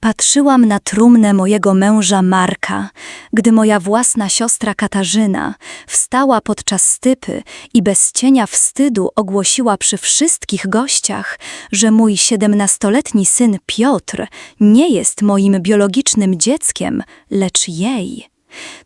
Patrzyłam na trumnę mojego męża Marka, gdy moja własna siostra Katarzyna wstała podczas stypy i bez cienia wstydu ogłosiła przy wszystkich gościach, że mój siedemnastoletni syn Piotr nie jest moim biologicznym dzieckiem, lecz jej.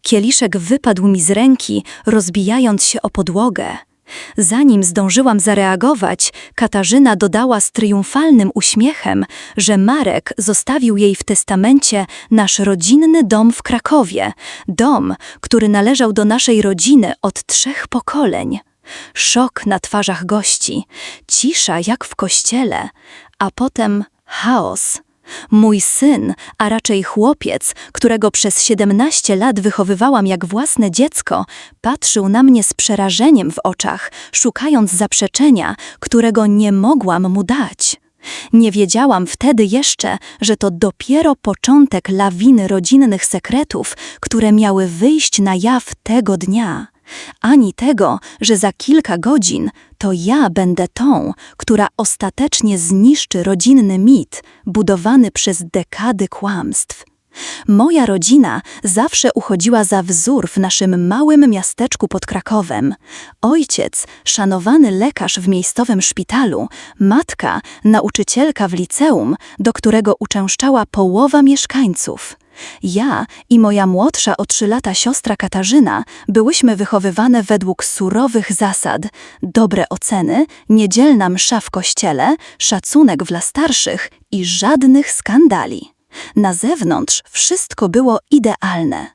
Kieliszek wypadł mi z ręki, rozbijając się o podłogę. Zanim zdążyłam zareagować, Katarzyna dodała z triumfalnym uśmiechem, że Marek zostawił jej w testamencie nasz rodzinny dom w Krakowie, dom, który należał do naszej rodziny od trzech pokoleń. Szok na twarzach gości, cisza jak w kościele, a potem chaos. Mój syn, a raczej chłopiec, którego przez 17 lat wychowywałam jak własne dziecko, patrzył na mnie z przerażeniem w oczach, szukając zaprzeczenia, którego nie mogłam mu dać. Nie wiedziałam wtedy jeszcze, że to dopiero początek lawiny rodzinnych sekretów, które miały wyjść na jaw tego dnia ani tego, że za kilka godzin to ja będę tą, która ostatecznie zniszczy rodzinny mit budowany przez dekady kłamstw. Moja rodzina zawsze uchodziła za wzór w naszym małym miasteczku pod Krakowem. Ojciec, szanowany lekarz w miejscowym szpitalu, matka, nauczycielka w liceum, do którego uczęszczała połowa mieszkańców. Ja i moja młodsza o trzy lata siostra Katarzyna byłyśmy wychowywane według surowych zasad, dobre oceny, niedzielna msza w kościele, szacunek dla starszych i żadnych skandali. Na zewnątrz wszystko było idealne.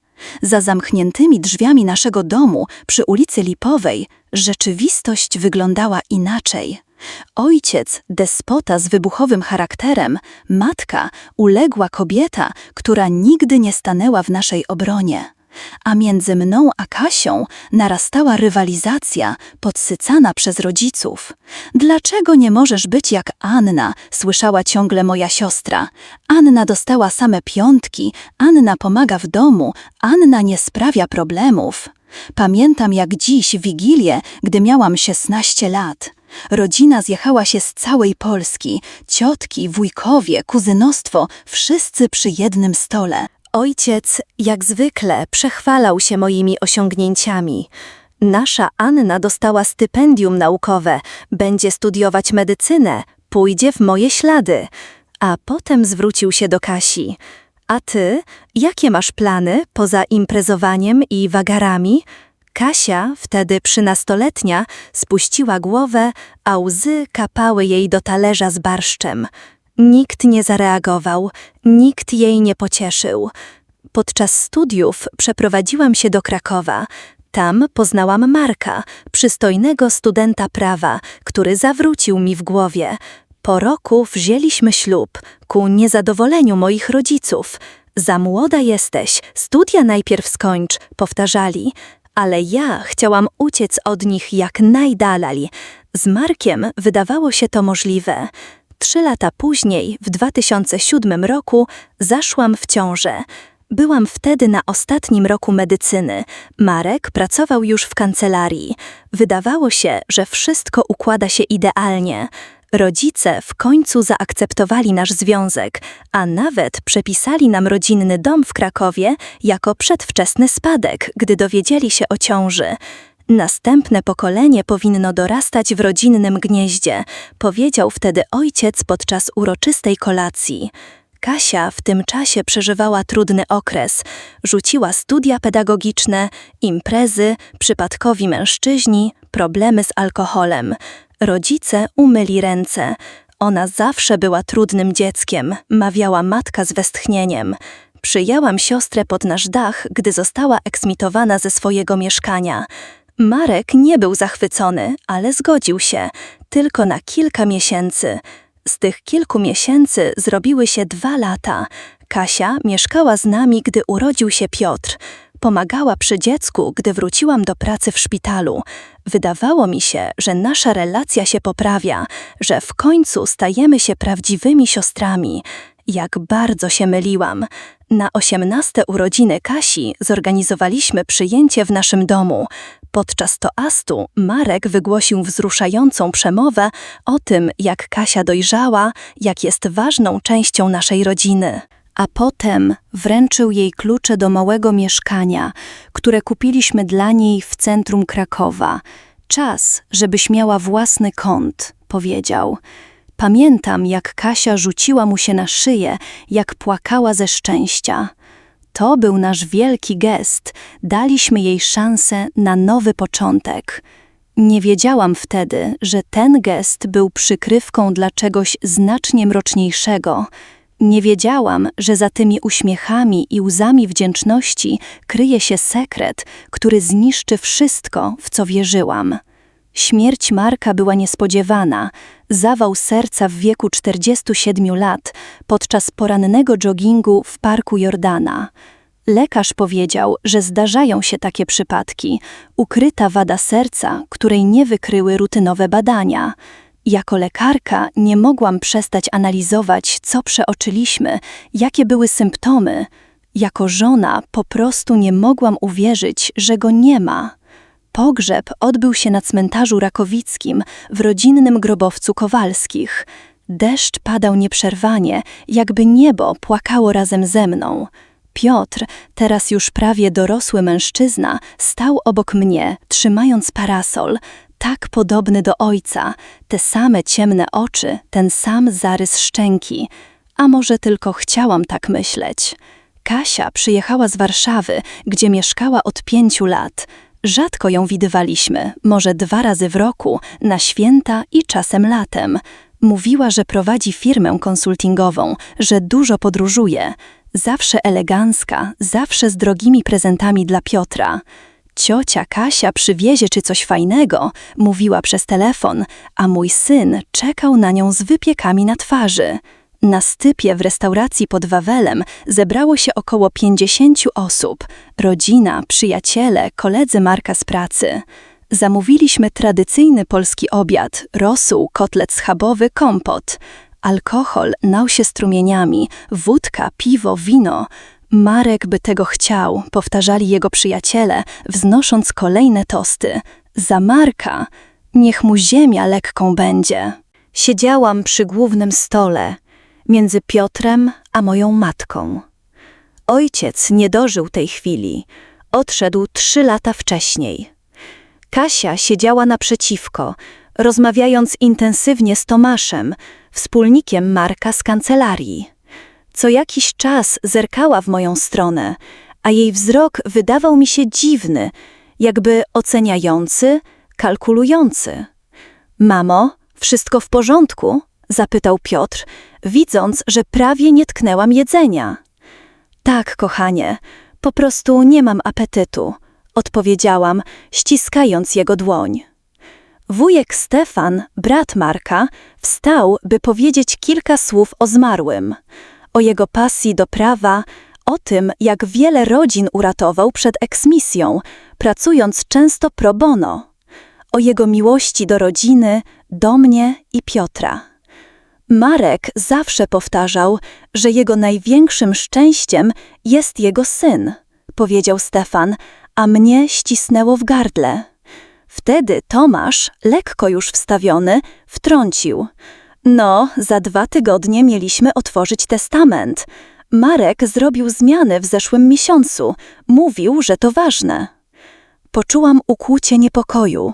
Za zamkniętymi drzwiami naszego domu przy ulicy Lipowej rzeczywistość wyglądała inaczej. Ojciec, despota z wybuchowym charakterem, matka, uległa kobieta, która nigdy nie stanęła w naszej obronie. A między mną a Kasią narastała rywalizacja, podsycana przez rodziców. Dlaczego nie możesz być jak Anna? słyszała ciągle moja siostra. Anna dostała same piątki, Anna pomaga w domu, Anna nie sprawia problemów. Pamiętam jak dziś Wigilię, gdy miałam 16 lat. Rodzina zjechała się z całej Polski, ciotki, wujkowie, kuzynostwo, wszyscy przy jednym stole. Ojciec, jak zwykle, przechwalał się moimi osiągnięciami. Nasza Anna dostała stypendium naukowe, będzie studiować medycynę, pójdzie w moje ślady. A potem zwrócił się do Kasi. A ty, jakie masz plany poza imprezowaniem i wagarami? Kasia, wtedy trzynastoletnia, spuściła głowę, a łzy kapały jej do talerza z barszczem. Nikt nie zareagował, nikt jej nie pocieszył. Podczas studiów przeprowadziłam się do Krakowa. Tam poznałam Marka, przystojnego studenta prawa, który zawrócił mi w głowie. Po roku wzięliśmy ślub, ku niezadowoleniu moich rodziców. Za młoda jesteś, studia najpierw skończ, powtarzali, ale ja chciałam uciec od nich jak najdalej. Z Markiem wydawało się to możliwe. Trzy lata później, w 2007 roku, zaszłam w ciążę. Byłam wtedy na ostatnim roku medycyny. Marek pracował już w kancelarii. Wydawało się, że wszystko układa się idealnie. Rodzice w końcu zaakceptowali nasz związek, a nawet przepisali nam rodzinny dom w Krakowie jako przedwczesny spadek, gdy dowiedzieli się o ciąży. Następne pokolenie powinno dorastać w rodzinnym gnieździe, powiedział wtedy ojciec podczas uroczystej kolacji. Kasia w tym czasie przeżywała trudny okres. Rzuciła studia pedagogiczne, imprezy, przypadkowi mężczyźni, problemy z alkoholem. Rodzice umyli ręce. Ona zawsze była trudnym dzieckiem, mawiała matka z westchnieniem. Przyjęłam siostrę pod nasz dach, gdy została eksmitowana ze swojego mieszkania. Marek nie był zachwycony, ale zgodził się, tylko na kilka miesięcy. Z tych kilku miesięcy zrobiły się dwa lata. Kasia mieszkała z nami, gdy urodził się Piotr. Pomagała przy dziecku, gdy wróciłam do pracy w szpitalu. Wydawało mi się, że nasza relacja się poprawia, że w końcu stajemy się prawdziwymi siostrami. Jak bardzo się myliłam. Na osiemnaste urodziny Kasi zorganizowaliśmy przyjęcie w naszym domu. Podczas toastu Marek wygłosił wzruszającą przemowę o tym, jak Kasia dojrzała, jak jest ważną częścią naszej rodziny. A potem wręczył jej klucze do małego mieszkania, które kupiliśmy dla niej w centrum Krakowa. Czas, żebyś miała własny kąt, powiedział. Pamiętam, jak Kasia rzuciła mu się na szyję, jak płakała ze szczęścia. To był nasz wielki gest. Daliśmy jej szansę na nowy początek. Nie wiedziałam wtedy, że ten gest był przykrywką dla czegoś znacznie mroczniejszego. Nie wiedziałam, że za tymi uśmiechami i łzami wdzięczności kryje się sekret, który zniszczy wszystko, w co wierzyłam. Śmierć Marka była niespodziewana. Zawał serca w wieku 47 lat podczas porannego joggingu w parku Jordana. Lekarz powiedział, że zdarzają się takie przypadki, ukryta wada serca, której nie wykryły rutynowe badania. Jako lekarka nie mogłam przestać analizować, co przeoczyliśmy, jakie były symptomy. Jako żona po prostu nie mogłam uwierzyć, że go nie ma. Pogrzeb odbył się na cmentarzu rakowickim w rodzinnym grobowcu Kowalskich. Deszcz padał nieprzerwanie, jakby niebo płakało razem ze mną. Piotr, teraz już prawie dorosły mężczyzna, stał obok mnie, trzymając parasol, tak podobny do ojca, te same ciemne oczy, ten sam zarys szczęki. A może tylko chciałam tak myśleć. Kasia przyjechała z Warszawy, gdzie mieszkała od pięciu lat. Rzadko ją widywaliśmy, może dwa razy w roku, na święta i czasem latem. Mówiła, że prowadzi firmę konsultingową, że dużo podróżuje. Zawsze elegancka, zawsze z drogimi prezentami dla Piotra. Ciocia Kasia przywiezie czy coś fajnego, mówiła przez telefon, a mój syn czekał na nią z wypiekami na twarzy. Na stypie w restauracji pod Wawelem zebrało się około 50 osób. Rodzina, przyjaciele, koledzy Marka z pracy. Zamówiliśmy tradycyjny polski obiad, rosół, kotlet schabowy, kompot. Alkohol nał się strumieniami, wódka, piwo, wino. Marek by tego chciał, powtarzali jego przyjaciele, wznosząc kolejne tosty. Za Marka, niech mu ziemia lekką będzie. Siedziałam przy głównym stole, między Piotrem a moją matką. Ojciec nie dożył tej chwili, odszedł trzy lata wcześniej. Kasia siedziała naprzeciwko, rozmawiając intensywnie z Tomaszem, wspólnikiem Marka z kancelarii. Co jakiś czas zerkała w moją stronę, a jej wzrok wydawał mi się dziwny, jakby oceniający, kalkulujący. Mamo, wszystko w porządku? zapytał Piotr, widząc, że prawie nie tknęłam jedzenia. Tak, kochanie, po prostu nie mam apetytu, odpowiedziałam, ściskając jego dłoń. Wujek Stefan, brat Marka, wstał, by powiedzieć kilka słów o zmarłym, o jego pasji do prawa, o tym, jak wiele rodzin uratował przed eksmisją, pracując często pro bono, o jego miłości do rodziny, do mnie i Piotra. Marek zawsze powtarzał, że jego największym szczęściem jest jego syn, powiedział Stefan, a mnie ścisnęło w gardle. Wtedy Tomasz, lekko już wstawiony, wtrącił. No, za dwa tygodnie mieliśmy otworzyć testament. Marek zrobił zmiany w zeszłym miesiącu. Mówił, że to ważne. Poczułam ukłucie niepokoju.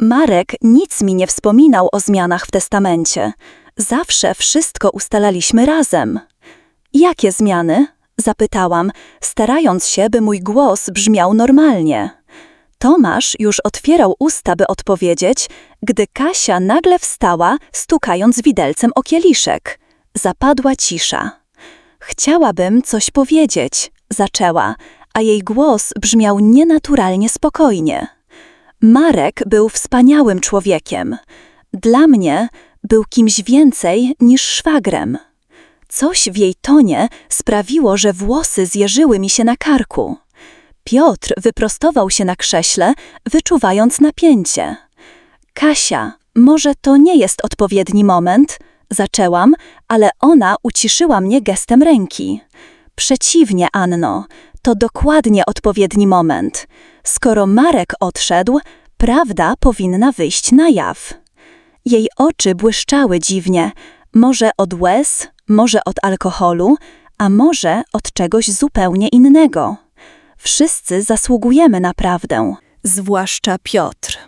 Marek nic mi nie wspominał o zmianach w testamencie. Zawsze wszystko ustalaliśmy razem. Jakie zmiany? Zapytałam, starając się, by mój głos brzmiał normalnie. Tomasz już otwierał usta, by odpowiedzieć, gdy Kasia nagle wstała, stukając widelcem o kieliszek. Zapadła cisza. Chciałabym coś powiedzieć, zaczęła, a jej głos brzmiał nienaturalnie spokojnie. Marek był wspaniałym człowiekiem. Dla mnie był kimś więcej niż szwagrem. Coś w jej tonie sprawiło, że włosy zjeżyły mi się na karku. Piotr wyprostował się na krześle, wyczuwając napięcie. Kasia, może to nie jest odpowiedni moment? Zaczęłam, ale ona uciszyła mnie gestem ręki. Przeciwnie, Anno, to dokładnie odpowiedni moment. Skoro Marek odszedł, prawda powinna wyjść na jaw. Jej oczy błyszczały dziwnie, może od łez, może od alkoholu, a może od czegoś zupełnie innego. Wszyscy zasługujemy na prawdę. zwłaszcza Piotr.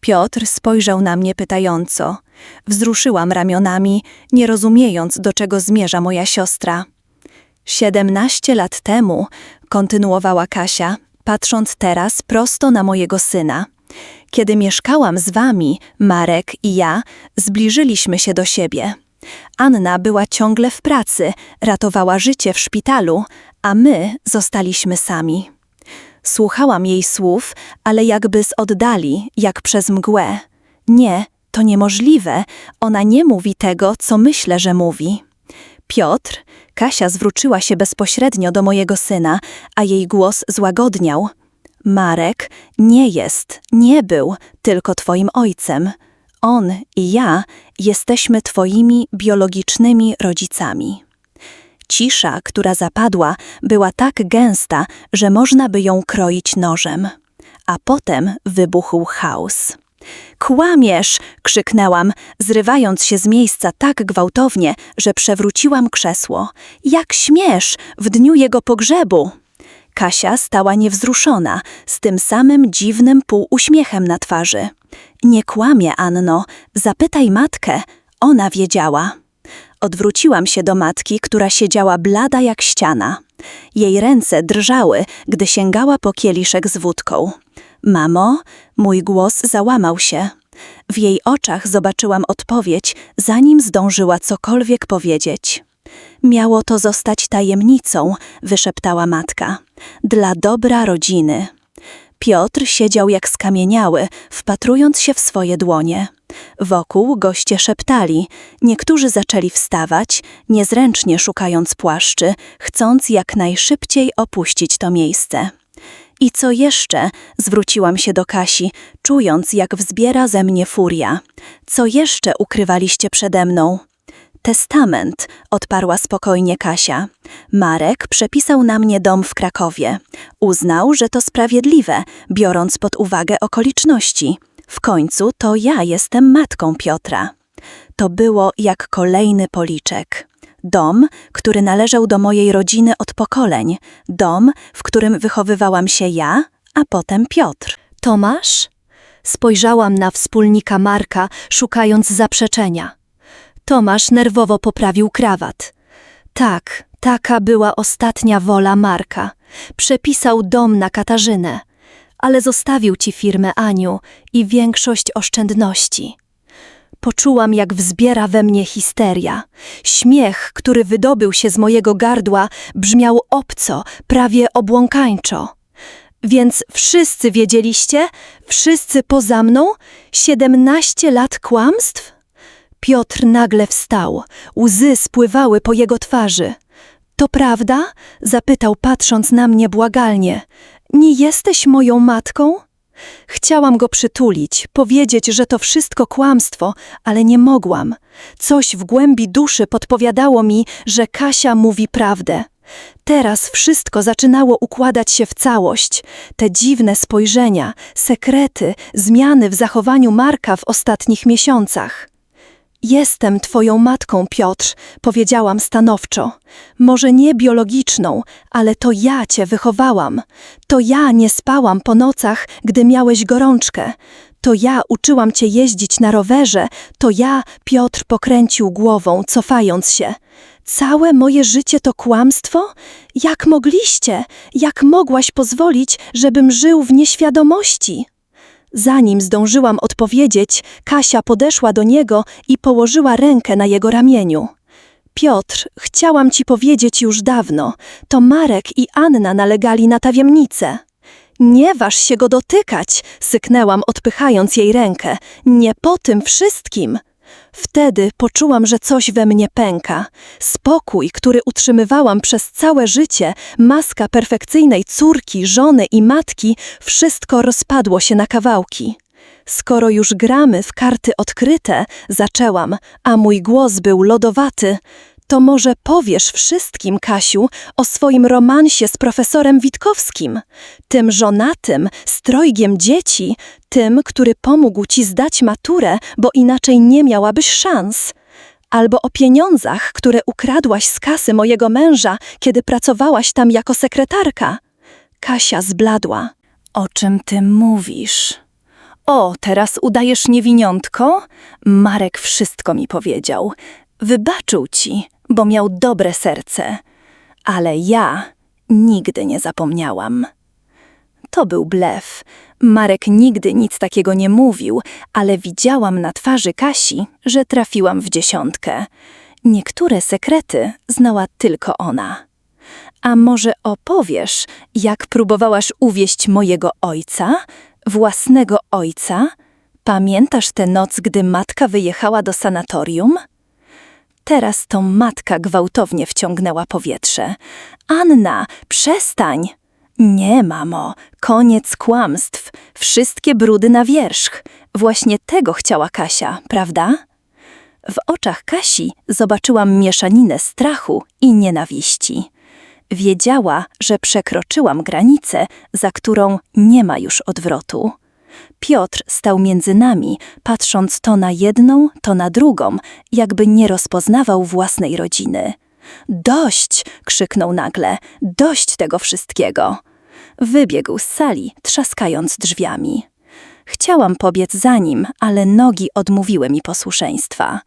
Piotr spojrzał na mnie pytająco. Wzruszyłam ramionami, nie rozumiejąc, do czego zmierza moja siostra. Siedemnaście lat temu, kontynuowała Kasia, patrząc teraz prosto na mojego syna. Kiedy mieszkałam z wami, Marek i ja, zbliżyliśmy się do siebie. Anna była ciągle w pracy, ratowała życie w szpitalu, a my zostaliśmy sami. Słuchałam jej słów, ale jakby z oddali, jak przez mgłę. Nie, to niemożliwe, ona nie mówi tego, co myślę, że mówi. Piotr, Kasia zwróciła się bezpośrednio do mojego syna, a jej głos złagodniał. Marek nie jest, nie był tylko twoim ojcem. On i ja jesteśmy twoimi biologicznymi rodzicami. Cisza, która zapadła, była tak gęsta, że można by ją kroić nożem. A potem wybuchł chaos. Kłamiesz! krzyknęłam, zrywając się z miejsca tak gwałtownie, że przewróciłam krzesło. Jak śmiesz w dniu jego pogrzebu! Kasia stała niewzruszona, z tym samym dziwnym półuśmiechem na twarzy. Nie kłamie, Anno, zapytaj matkę, ona wiedziała. Odwróciłam się do matki, która siedziała blada jak ściana. Jej ręce drżały, gdy sięgała po kieliszek z wódką. Mamo, mój głos załamał się. W jej oczach zobaczyłam odpowiedź, zanim zdążyła cokolwiek powiedzieć. Miało to zostać tajemnicą, wyszeptała matka. Dla dobra rodziny. Piotr siedział jak skamieniały, wpatrując się w swoje dłonie. Wokół goście szeptali, niektórzy zaczęli wstawać, niezręcznie szukając płaszczy, chcąc jak najszybciej opuścić to miejsce. I co jeszcze? Zwróciłam się do Kasi, czując, jak wzbiera ze mnie furia. Co jeszcze ukrywaliście przede mną? Testament, odparła spokojnie Kasia. Marek przepisał na mnie dom w Krakowie. Uznał, że to sprawiedliwe, biorąc pod uwagę okoliczności. W końcu to ja jestem matką Piotra. To było jak kolejny policzek. Dom, który należał do mojej rodziny od pokoleń. Dom, w którym wychowywałam się ja, a potem Piotr. Tomasz? Spojrzałam na wspólnika Marka, szukając zaprzeczenia. Tomasz nerwowo poprawił krawat. Tak, taka była ostatnia wola Marka. Przepisał dom na Katarzynę, ale zostawił ci firmę Aniu i większość oszczędności. Poczułam, jak wzbiera we mnie histeria. Śmiech, który wydobył się z mojego gardła, brzmiał obco, prawie obłąkańczo. Więc wszyscy wiedzieliście? Wszyscy poza mną? Siedemnaście lat kłamstw? Piotr nagle wstał. Łzy spływały po jego twarzy. To prawda? zapytał, patrząc na mnie błagalnie. Nie jesteś moją matką? Chciałam go przytulić, powiedzieć, że to wszystko kłamstwo, ale nie mogłam. Coś w głębi duszy podpowiadało mi, że Kasia mówi prawdę. Teraz wszystko zaczynało układać się w całość. Te dziwne spojrzenia, sekrety, zmiany w zachowaniu Marka w ostatnich miesiącach. Jestem twoją matką, Piotr, powiedziałam stanowczo. Może nie biologiczną, ale to ja cię wychowałam. To ja nie spałam po nocach, gdy miałeś gorączkę. To ja uczyłam cię jeździć na rowerze, to ja, Piotr, pokręcił głową, cofając się. Całe moje życie to kłamstwo? Jak mogliście? Jak mogłaś pozwolić, żebym żył w nieświadomości? Zanim zdążyłam odpowiedzieć, Kasia podeszła do niego i położyła rękę na jego ramieniu. Piotr, chciałam ci powiedzieć już dawno, to Marek i Anna nalegali na tajemnicę. Nie waż się go dotykać, syknęłam, odpychając jej rękę. Nie po tym wszystkim. Wtedy poczułam, że coś we mnie pęka. Spokój, który utrzymywałam przez całe życie, maska perfekcyjnej córki, żony i matki, wszystko rozpadło się na kawałki. Skoro już gramy w karty odkryte, zaczęłam, a mój głos był lodowaty, to może powiesz wszystkim, Kasiu, o swoim romansie z profesorem Witkowskim, tym żonatym, z trojgiem dzieci, tym, który pomógł ci zdać maturę, bo inaczej nie miałabyś szans. albo o pieniądzach, które ukradłaś z kasy mojego męża, kiedy pracowałaś tam jako sekretarka. Kasia zbladła. O czym ty mówisz? O, teraz udajesz niewiniątko? Marek wszystko mi powiedział. Wybaczył ci, bo miał dobre serce. Ale ja nigdy nie zapomniałam. To był blef. Marek nigdy nic takiego nie mówił, ale widziałam na twarzy Kasi, że trafiłam w dziesiątkę. Niektóre sekrety znała tylko ona. A może opowiesz, jak próbowałaś uwieść mojego ojca, własnego ojca? Pamiętasz tę noc, gdy matka wyjechała do sanatorium? Teraz to matka gwałtownie wciągnęła powietrze. Anna, przestań! Nie, mamo, koniec kłamstw. Wszystkie brudy na wierzch. Właśnie tego chciała Kasia, prawda? W oczach Kasi zobaczyłam mieszaninę strachu i nienawiści. Wiedziała, że przekroczyłam granicę, za którą nie ma już odwrotu. Piotr stał między nami, patrząc to na jedną, to na drugą, jakby nie rozpoznawał własnej rodziny. Dość! krzyknął nagle. Dość tego wszystkiego! Wybiegł z sali, trzaskając drzwiami. Chciałam pobiec za nim, ale nogi odmówiły mi posłuszeństwa.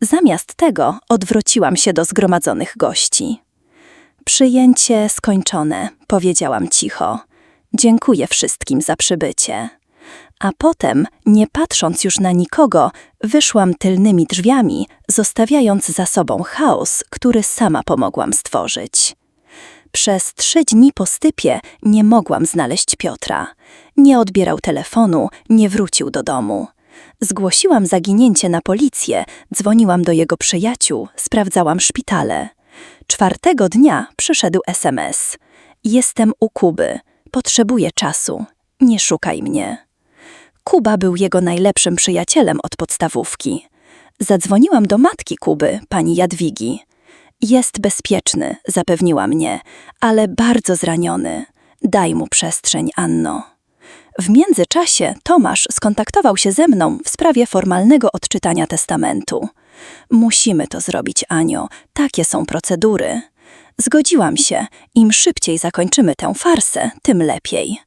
Zamiast tego odwróciłam się do zgromadzonych gości. Przyjęcie skończone, powiedziałam cicho. Dziękuję wszystkim za przybycie. A potem, nie patrząc już na nikogo, wyszłam tylnymi drzwiami, zostawiając za sobą chaos, który sama pomogłam stworzyć. Przez trzy dni po stypie nie mogłam znaleźć Piotra. Nie odbierał telefonu, nie wrócił do domu. Zgłosiłam zaginięcie na policję, dzwoniłam do jego przyjaciół, sprawdzałam szpitale. Czwartego dnia przyszedł SMS. Jestem u Kuby. Potrzebuję czasu. Nie szukaj mnie. Kuba był jego najlepszym przyjacielem od podstawówki. Zadzwoniłam do matki Kuby, pani Jadwigi. Jest bezpieczny, zapewniła mnie, ale bardzo zraniony. Daj mu przestrzeń, Anno. W międzyczasie Tomasz skontaktował się ze mną w sprawie formalnego odczytania testamentu. Musimy to zrobić, Anio, takie są procedury. Zgodziłam się, im szybciej zakończymy tę farsę, tym lepiej.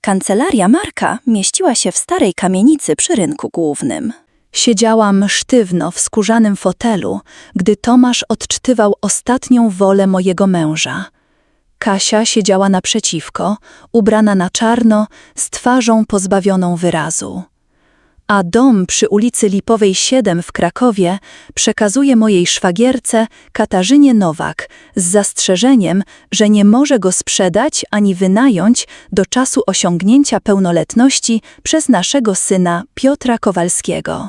Kancelaria Marka mieściła się w starej kamienicy przy rynku głównym. Siedziałam sztywno w skórzanym fotelu, gdy Tomasz odczytywał ostatnią wolę mojego męża. Kasia siedziała naprzeciwko, ubrana na czarno, z twarzą pozbawioną wyrazu. A dom przy ulicy Lipowej 7 w Krakowie przekazuje mojej szwagierce Katarzynie Nowak z zastrzeżeniem, że nie może go sprzedać ani wynająć do czasu osiągnięcia pełnoletności przez naszego syna Piotra Kowalskiego.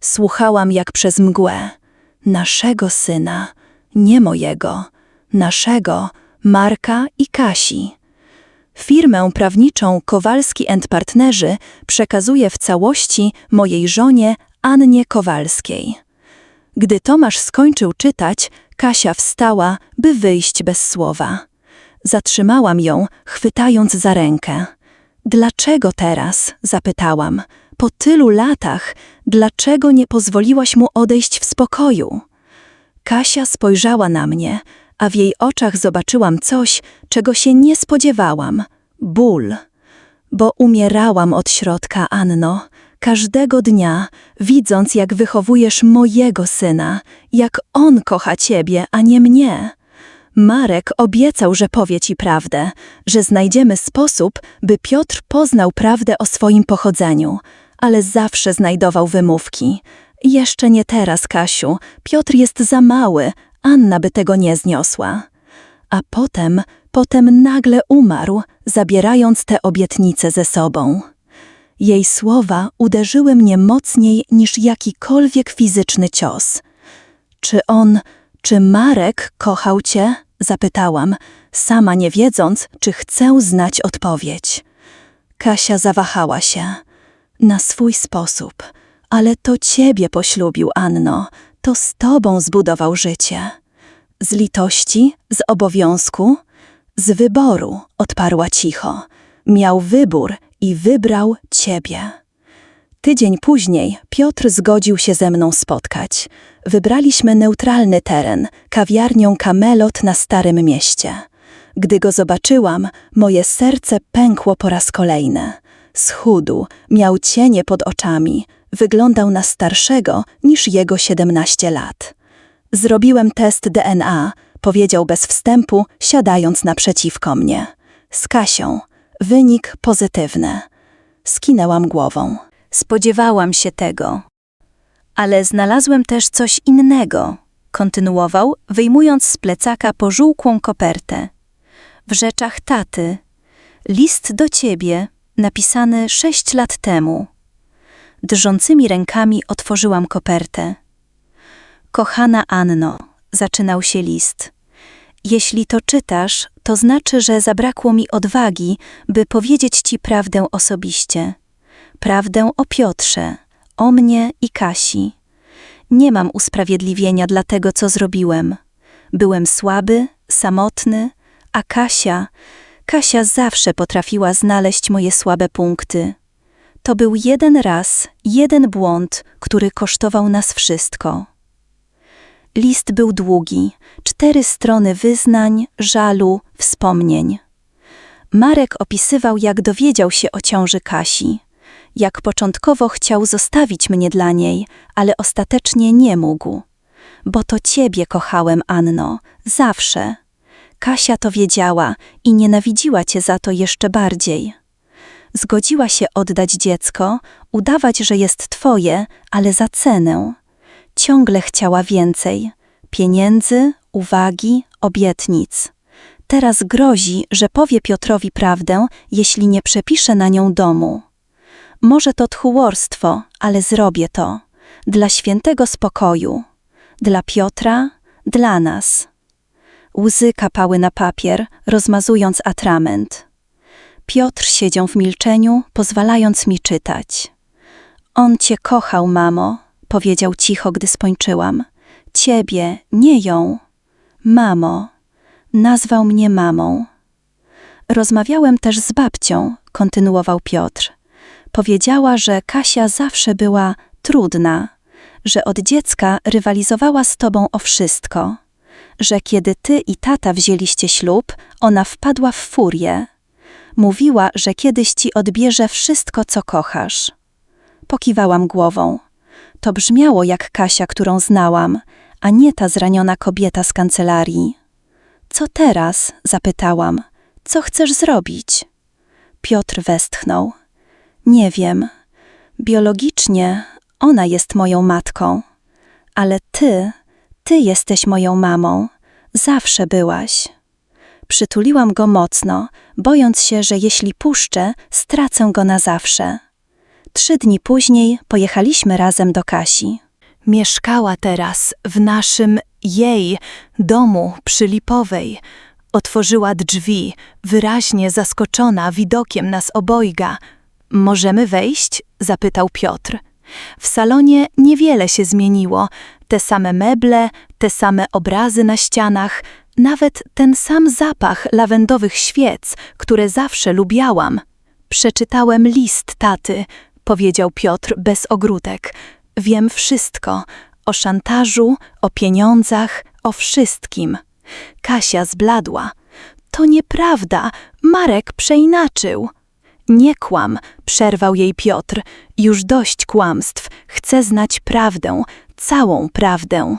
Słuchałam jak przez mgłę. Naszego syna, nie mojego, naszego, Marka i Kasi. Firmę prawniczą Kowalski Partnerzy przekazuje w całości mojej żonie Annie Kowalskiej. Gdy Tomasz skończył czytać, Kasia wstała, by wyjść bez słowa. Zatrzymałam ją, chwytając za rękę. Dlaczego teraz? zapytałam. Po tylu latach, dlaczego nie pozwoliłaś mu odejść w spokoju? Kasia spojrzała na mnie, a w jej oczach zobaczyłam coś, czego się nie spodziewałam ból. Bo umierałam od środka, Anno, każdego dnia, widząc, jak wychowujesz mojego syna, jak on kocha ciebie, a nie mnie. Marek obiecał, że powie ci prawdę, że znajdziemy sposób, by Piotr poznał prawdę o swoim pochodzeniu, ale zawsze znajdował wymówki. Jeszcze nie teraz, Kasiu, Piotr jest za mały, Anna by tego nie zniosła. A potem, potem nagle umarł, zabierając te obietnice ze sobą. Jej słowa uderzyły mnie mocniej niż jakikolwiek fizyczny cios. Czy on, czy Marek kochał cię? Zapytałam, sama nie wiedząc, czy chcę znać odpowiedź. Kasia zawahała się. Na swój sposób. Ale to ciebie poślubił, Anno. To z tobą zbudował życie. Z litości, z obowiązku, z wyboru, odparła cicho. Miał wybór i wybrał ciebie. Tydzień później Piotr zgodził się ze mną spotkać. Wybraliśmy neutralny teren, kawiarnią Kamelot na Starym Mieście. Gdy go zobaczyłam, moje serce pękło po raz kolejny. Schudł, miał cienie pod oczami, wyglądał na starszego niż jego 17 lat. Zrobiłem test DNA, powiedział bez wstępu, siadając naprzeciwko mnie. Z Kasią. Wynik pozytywny. Skinęłam głową. Spodziewałam się tego. Ale znalazłem też coś innego, kontynuował, wyjmując z plecaka pożółkłą kopertę. W rzeczach taty. List do ciebie, napisany sześć lat temu. Drżącymi rękami otworzyłam kopertę. Kochana Anno, zaczynał się list. Jeśli to czytasz, to znaczy, że zabrakło mi odwagi, by powiedzieć ci prawdę osobiście. Prawdę o Piotrze, o mnie i Kasi. Nie mam usprawiedliwienia dla tego, co zrobiłem. Byłem słaby, samotny, a Kasia, Kasia zawsze potrafiła znaleźć moje słabe punkty. To był jeden raz, jeden błąd, który kosztował nas wszystko. List był długi, cztery strony wyznań, żalu, wspomnień. Marek opisywał, jak dowiedział się o ciąży Kasi, jak początkowo chciał zostawić mnie dla niej, ale ostatecznie nie mógł. Bo to ciebie kochałem, Anno, zawsze. Kasia to wiedziała i nienawidziła cię za to jeszcze bardziej. Zgodziła się oddać dziecko, udawać, że jest twoje, ale za cenę. Ciągle chciała więcej pieniędzy, uwagi, obietnic. Teraz grozi, że powie Piotrowi prawdę, jeśli nie przepisze na nią domu. Może to tchórstwo, ale zrobię to. Dla świętego spokoju. Dla Piotra, dla nas. Łzy kapały na papier, rozmazując atrament. Piotr siedział w milczeniu, pozwalając mi czytać. On cię kochał, mamo, powiedział cicho, gdy skończyłam. Ciebie, nie ją. Mamo. Nazwał mnie mamą. Rozmawiałem też z babcią, kontynuował Piotr. Powiedziała, że Kasia zawsze była trudna, że od dziecka rywalizowała z tobą o wszystko, że kiedy ty i tata wzięliście ślub, ona wpadła w furię. Mówiła, że kiedyś ci odbierze wszystko, co kochasz. Pokiwałam głową. To brzmiało jak Kasia, którą znałam, a nie ta zraniona kobieta z kancelarii. Co teraz? zapytałam. Co chcesz zrobić? Piotr westchnął. Nie wiem. Biologicznie ona jest moją matką, ale ty, ty jesteś moją mamą. Zawsze byłaś. Przytuliłam go mocno, bojąc się, że jeśli puszczę, stracę go na zawsze. Trzy dni później pojechaliśmy razem do Kasi. Mieszkała teraz w naszym jej domu przy Lipowej. Otworzyła drzwi, wyraźnie zaskoczona widokiem nas obojga. Możemy wejść? zapytał Piotr. W salonie niewiele się zmieniło. Te same meble, te same obrazy na ścianach, nawet ten sam zapach lawendowych świec, które zawsze lubiałam. Przeczytałem list taty, powiedział Piotr bez ogródek. Wiem wszystko o szantażu, o pieniądzach, o wszystkim. Kasia zbladła. To nieprawda, Marek przeinaczył. Nie kłam, przerwał jej Piotr. Już dość kłamstw, chcę znać prawdę, całą prawdę.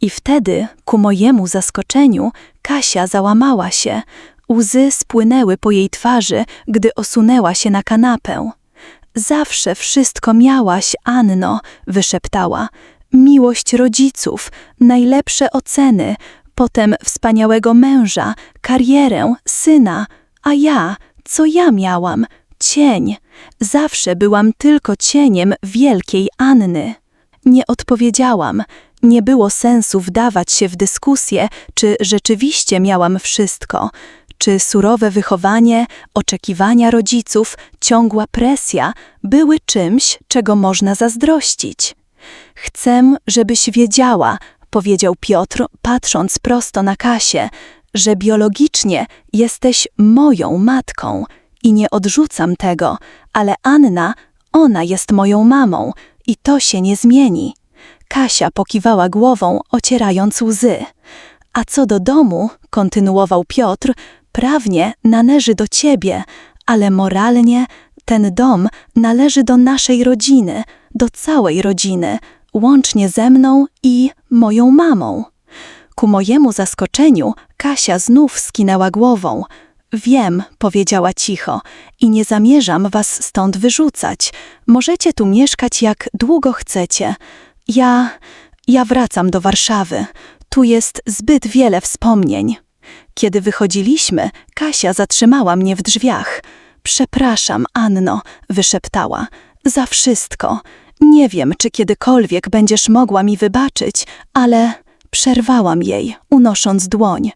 I wtedy, ku mojemu zaskoczeniu, Kasia załamała się. Łzy spłynęły po jej twarzy, gdy osunęła się na kanapę. Zawsze wszystko miałaś, Anno, wyszeptała. Miłość rodziców, najlepsze oceny, potem wspaniałego męża, karierę, syna, a ja, co ja miałam? Cień. Zawsze byłam tylko cieniem wielkiej Anny. Nie odpowiedziałam. Nie było sensu wdawać się w dyskusję, czy rzeczywiście miałam wszystko. Czy surowe wychowanie, oczekiwania rodziców, ciągła presja były czymś, czego można zazdrościć? Chcę, żebyś wiedziała, powiedział Piotr, patrząc prosto na Kasię, że biologicznie jesteś moją matką i nie odrzucam tego, ale Anna, ona jest moją mamą i to się nie zmieni. Kasia pokiwała głową, ocierając łzy. A co do domu, kontynuował Piotr, prawnie należy do ciebie, ale moralnie ten dom należy do naszej rodziny, do całej rodziny, łącznie ze mną i moją mamą. Ku mojemu zaskoczeniu Kasia znów skinęła głową. Wiem, powiedziała cicho, i nie zamierzam was stąd wyrzucać. Możecie tu mieszkać jak długo chcecie. Ja. ja wracam do Warszawy. Tu jest zbyt wiele wspomnień. Kiedy wychodziliśmy, Kasia zatrzymała mnie w drzwiach. Przepraszam, Anno, wyszeptała. Za wszystko. Nie wiem, czy kiedykolwiek będziesz mogła mi wybaczyć, ale przerwałam jej, unosząc dłoń.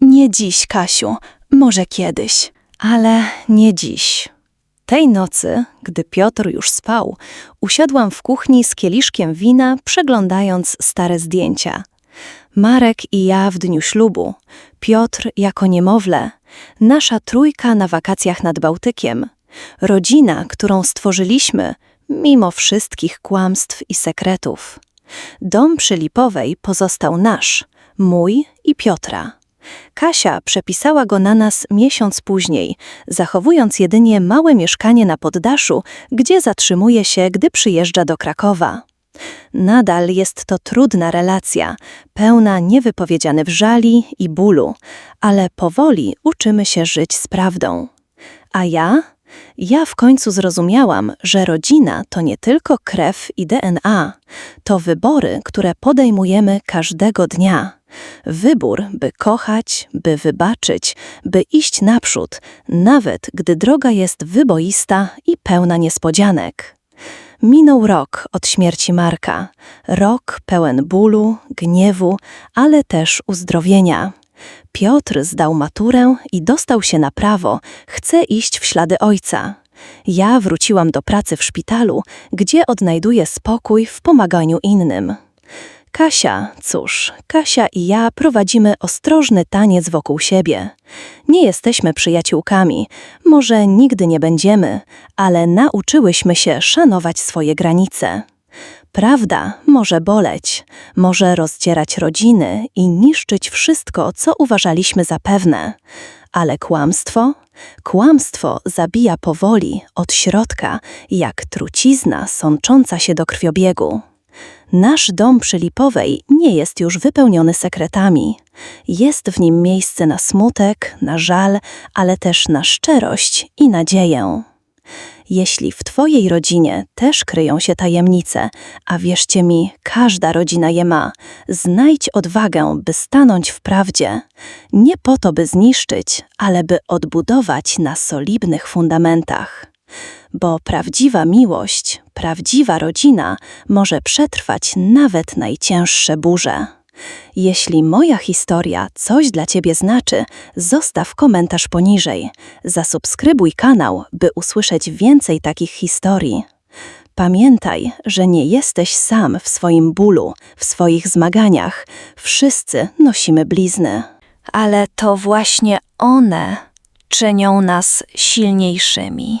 Nie dziś, Kasiu, może kiedyś. Ale nie dziś. Tej nocy, gdy Piotr już spał, usiadłam w kuchni z kieliszkiem wina, przeglądając stare zdjęcia. Marek i ja w dniu ślubu, Piotr jako niemowlę, nasza trójka na wakacjach nad Bałtykiem, rodzina, którą stworzyliśmy, mimo wszystkich kłamstw i sekretów. Dom przy Lipowej pozostał nasz, mój i Piotra. Kasia przepisała go na nas miesiąc później, zachowując jedynie małe mieszkanie na poddaszu, gdzie zatrzymuje się, gdy przyjeżdża do Krakowa. Nadal jest to trudna relacja, pełna niewypowiedzianych żali i bólu, ale powoli uczymy się żyć z prawdą. A ja? Ja w końcu zrozumiałam, że rodzina to nie tylko krew i DNA, to wybory, które podejmujemy każdego dnia. Wybór, by kochać, by wybaczyć, by iść naprzód, nawet gdy droga jest wyboista i pełna niespodzianek. Minął rok od śmierci Marka, rok pełen bólu, gniewu, ale też uzdrowienia. Piotr zdał maturę i dostał się na prawo, chce iść w ślady ojca. Ja wróciłam do pracy w szpitalu, gdzie odnajduję spokój w pomaganiu innym. Kasia, cóż, Kasia i ja prowadzimy ostrożny taniec wokół siebie. Nie jesteśmy przyjaciółkami, może nigdy nie będziemy, ale nauczyłyśmy się szanować swoje granice. Prawda może boleć, może rozdzierać rodziny i niszczyć wszystko, co uważaliśmy za pewne. Ale kłamstwo? Kłamstwo zabija powoli, od środka, jak trucizna sącząca się do krwiobiegu. Nasz dom przy Lipowej nie jest już wypełniony sekretami. Jest w nim miejsce na smutek, na żal, ale też na szczerość i nadzieję. Jeśli w Twojej rodzinie też kryją się tajemnice, a wierzcie mi, każda rodzina je ma, znajdź odwagę, by stanąć w prawdzie. Nie po to, by zniszczyć, ale by odbudować na solidnych fundamentach. Bo prawdziwa miłość, prawdziwa rodzina może przetrwać nawet najcięższe burze. Jeśli moja historia coś dla Ciebie znaczy, zostaw komentarz poniżej. Zasubskrybuj kanał, by usłyszeć więcej takich historii. Pamiętaj, że nie jesteś sam w swoim bólu, w swoich zmaganiach. Wszyscy nosimy blizny. Ale to właśnie one czynią nas silniejszymi.